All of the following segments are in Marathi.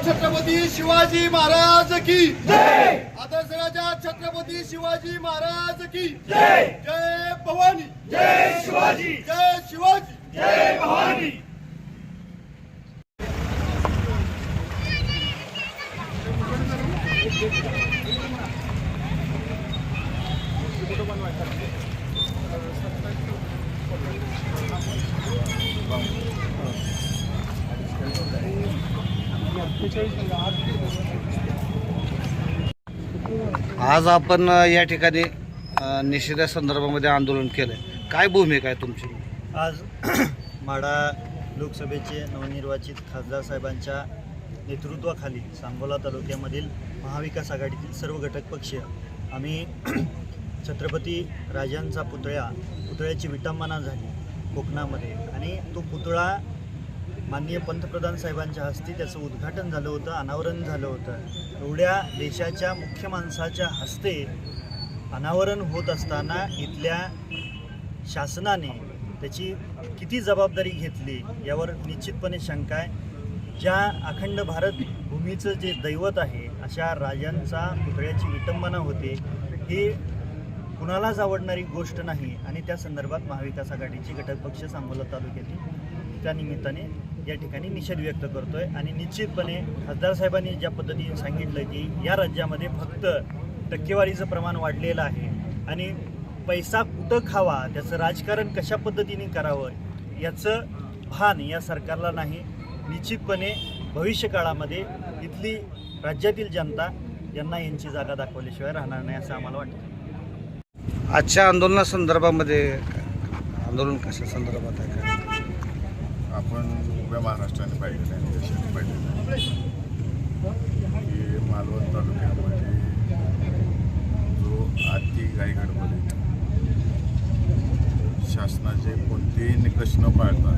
शिवाजी महाराज की आदर्श राजा छत्रपती शिवाजी महाराज की जय! भवानी! जय शिवाजी! जय शिवाजी! जय भवानी! आज आपण या ठिकाणी निषेधा संदर्भामध्ये आंदोलन केलं काय भूमिका आहे तुमची? आज माडा लोकसभेचे नवनिर्वाचित खासदार साहेबांच्या नेतृत्वाखाली सांगोला तालुक्यामधील महाविकास आघाडीतील सर्व घटक पक्ष आम्ही छत्रपती राजांचा पुतळ्या पुतळ्याची विटंबना झाली कोकणामध्ये. आणि तो पुतळा माननीय पंतप्रधान साहेबांच्या हस्ते त्याचं उद्घाटन झालं होतं अनावरण झालं होतं. एवढ्या देशाच्या मुख्य माणसाच्या हस्ते अनावरण होत असताना इथल्या शासनाने त्याची किती जबाबदारी घेतली यावर निश्चितपणे शंका आहे. ज्या अखंड भारत भूमीचं जे दैवत आहे अशा राजांचा पुतळ्याची विटंबना होते ही कुणालाच आवडणारी गोष्ट नाही. आणि त्या संदर्भात महाविकास आघाडीची घटक पक्ष सांगोला तालुक्यातील त्या निमित्ताने या ठिकाणी निषेध व्यक्त करतोय. आणि निश्चितपणे खासदार साहेबांनी ज्या पद्धतीने सांगितलं की या राज्यामध्ये फक्त टक्केवारीचं प्रमाण वाढलेलं आहे आणि पैसा कुठं खावा त्याचं राजकारण कशा पद्धतीने करावं याचं भान या सरकारला नाही. निश्चितपणे भविष्यकाळामध्ये इथली राज्यातील जनता यांना यांची जागा दाखवल्याशिवाय राहणार नाही असं आम्हाला वाटतं. आजच्या आंदोलनासंदर्भामध्ये आंदोलन कशा संदर्भात आहे? आपण उभ्या महाराष्ट्राने पाहिलेलं आहे देशाने पाहिलेलं आहे. की मालवण तालुक्यामध्ये जो आती घाई शासनाचे कोणतेही निकष न पाळता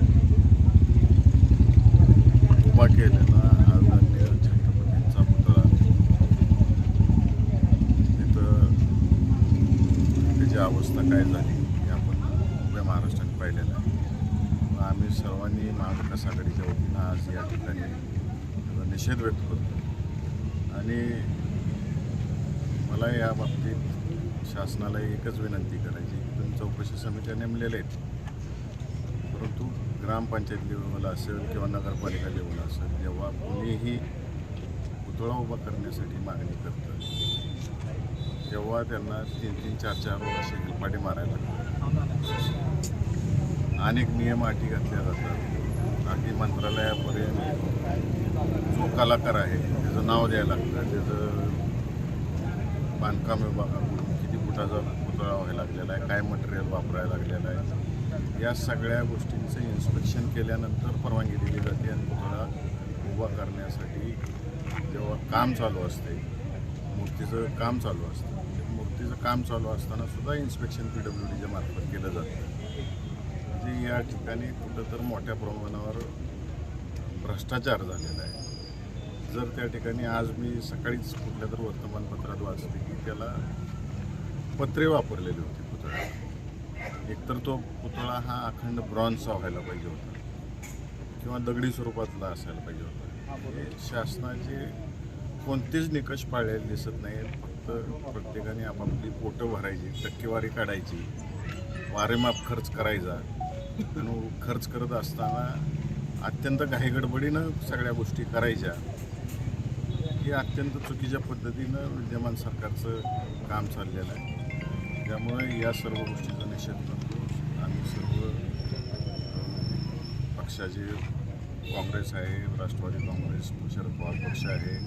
उभा केलेला आदरणीय छत्रपतींचा पुतळा तिथं त्याची अवस्था काय झाली हे आपण उभ्या महाराष्ट्राने पाहिलेलं आहे मग आम्ही सर्वांनी महाविकास आघाडीच्या वतीनं आज या ठिकाणी त्याचा निषेध व्यक्त करतो. आणि मला या बाबतीत शासनाला एकच विनंती करायची की तुम्ही चौकशी समित्या नेमलेल्या आहेत. परंतु ग्रामपंचायत लेवल असेल किंवा नगरपालिका लेवल असेल जेव्हा कोणीही पुतळा उभा करण्यासाठी मागणी करतं तेव्हा त्यांना तीन तीन चार चार वर्षे हेलपाटे मारायला लागतात. अनेक नियम अटी घातल्या जातात. अगदी मंत्रालयापर्यंत जो कलाकार आहे त्याचं नाव द्यायला लागतं. त्याचं बांधकाम विभागाकडून किती फुटाचा पुतळा व्हायला लागलेला आहे काय मटेरियल वापरायला लागलेलं आहे या सगळ्या गोष्टींचं इन्स्पेक्शन केल्यानंतर परवानगी दिली जाते आणि पुतळा उभा करण्यासाठी जेव्हा काम चालू असते मूर्तीचं काम चालू असतं. मूर्तीचं काम चालू असताना सुद्धा इन्स्पेक्शन पी डब्ल्यू डीच्या मार्फत केलं जातं. म्हणजे या ठिकाणी कुठं तर मोठ्या प्रमाणावर भ्रष्टाचार झालेला आहे. जर त्या ठिकाणी आज मी सकाळीच कुठल्या तर वर्तमानपत्रात वाचले की त्याला पत्रे वापरलेली होती पुतळ्याला एकतर तो पुतळा हा अखंड ब्रॉन्झचा व्हायला पाहिजे होता किंवा दगडी स्वरूपातला असायला पाहिजे होता. हे शासनाचे कोणतेच निकष पाळलेले दिसत नाही फक्त प्रत्येकाने आपापली पोटं भरायची टक्केवारी काढायची वारेमाप खर्च करायचा. खर्च करत असताना अत्यंत घाईगडबडीनं सगळ्या गोष्टी करायच्या. हे अत्यंत चुकीच्या पद्धतीनं विद्यमान सरकारचं काम चाललेलं आहे. त्यामुळे या सर्व गोष्टीचा निषेध करतो. आम्ही सर्व पक्षाचे काँग्रेस आहे राष्ट्रवादी काँग्रेस शरद पवार पक्ष आहे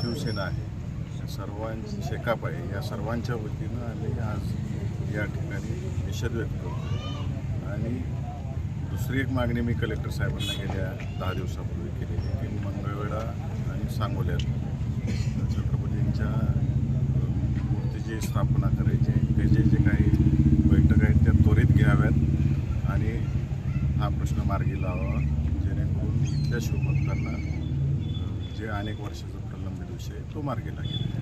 शिवसेना आहे या सर्वांची शेकाप आहे. या सर्वांच्या वतीनं आम्ही आज या ठिकाणी निषेध व्यक्त करतो. आणि दुसरी एक मागणी मी कलेक्टर साहेबांना गेल्या दहा दिवसापूर्वी केलेली की मंगळवेढा आणि सांगोल्यात छत्रपतींच्या मूर्तीची स्थापना करायची त्याचे जे काही बैठक आहेत त्या त्वरित घ्याव्यात आणि हा प्रश्न मार्गी लावा जेणेकरून इथल्या शिवभक्तांना जे अनेक वर्षाचा प्रलंबित विषय आहे तो मार्गी लागेल.